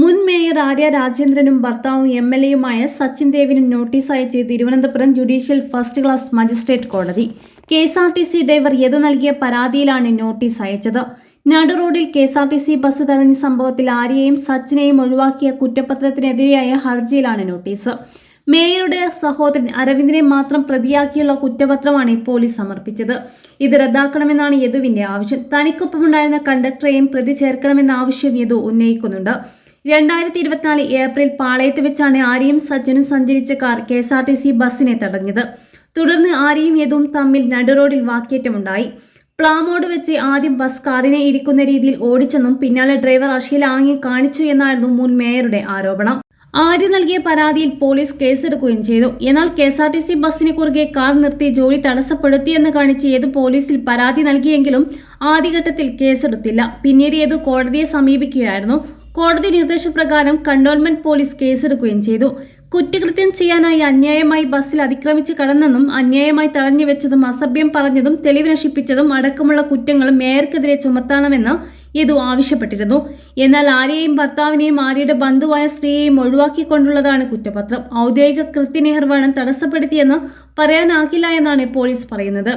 മുൻ മേയർ ആര്യ രാജേന്ദ്രനും ഭർത്താവും എം എൽ എയുമായ സച്ചിൻ ദേവിനും നോട്ടീസ് അയച്ച് Thiruvananthapuram judicial first class magistrate കോടതി. K S R T C driver Yadu നൽകിയ പരാതിയിലാണ് നോട്ടീസ് അയച്ചത്. നടു റോഡിൽ K S R T C bus തടഞ്ഞ സംഭവത്തിൽ ആര്യയെയും സച്ചിനെയും ഒഴിവാക്കിയ കുറ്റപത്രത്തിനെതിരെയായ ഹർജിയിലാണ് നോട്ടീസ്. മേയറുടെ സഹോദരൻ അരവിന്ദിനെ മാത്രം പ്രതിയാക്കിയുള്ള കുറ്റപത്രമാണ് പോലീസ് സമർപ്പിച്ചത്. ഇത് റദ്ദാക്കണമെന്നാണ് യദുവിന്റെ ആവശ്യം. തനിക്കൊപ്പമുണ്ടായിരുന്ന കണ്ടക്ടറെയും പ്രതി ചേർക്കണമെന്ന ആവശ്യം യദു ഉന്നയിക്കുന്നുണ്ട്. രണ്ടായിരത്തി ഇരുപത്തിനാല് ഏപ്രിൽ പാളയത്ത് വെച്ചാണ് ആര്യയും സജ്ജനും സഞ്ചരിച്ച car K S R T C ബസ്സിനെ തടഞ്ഞത്. തുടർന്ന് ആര്യയും യദുവും തമ്മിൽ നടുറോഡിൽ വാക്കേറ്റമുണ്ടായി. പ്ലാമോട് വെച്ച് ആദ്യം ബസ് കാറിനെ ഇരിക്കുന്ന രീതിയിൽ ഓടിച്ചെന്നും പിന്നാലെ ഡ്രൈവർ അശ്ലീല ആംഗ്യം കാണിച്ചു എന്നായിരുന്നു മുൻ മേയറുടെ ആരോപണം. ആര്യ നൽകിയ പരാതിയിൽ പോലീസ് കേസെടുക്കുകയും ചെയ്തു. എന്നാൽ K S R T C ബസ്സിന് കുറുകെ കാർ നിർത്തി ജോലി തടസ്സപ്പെടുത്തിയെന്ന് കാണിച്ച് ഏത് പോലീസിൽ പരാതി നൽകിയെങ്കിലും ആദ്യഘട്ടത്തിൽ കേസെടുത്തില്ല. പിന്നീട് ഏതു കോടതിയെ സമീപിക്കുകയായിരുന്നു. കോടതി നിർദ്ദേശപ്രകാരം കണ്ടോൺമെന്റ് പോലീസ് കേസെടുക്കുകയും ചെയ്തു. കുറ്റകൃത്യം ചെയ്യാനായി അന്യായമായി ബസ്സിൽ അതിക്രമിച്ച് കടന്നെന്നും അന്യായമായി തടഞ്ഞു വെച്ചതും അസഭ്യം പറഞ്ഞതും തെളിവ് നശിപ്പിച്ചതും അടക്കമുള്ള കുറ്റങ്ങളും മേയർക്കെതിരെ ചുമത്തണമെന്ന് യദു ആവശ്യപ്പെട്ടിരുന്നു. എന്നാൽ ആര്യയെയും ഭർത്താവിനെയും ആര്യയുടെ ബന്ധുവായ സ്ത്രീയെയും ഒഴിവാക്കിക്കൊണ്ടുള്ളതാണ് കുറ്റപത്രം. ഔദ്യോഗിക കൃത്യനിർവഹണം തടസ്സപ്പെടുത്തിയെന്ന് പറയാനാകില്ല എന്നാണ് പോലീസ് പറയുന്നത്.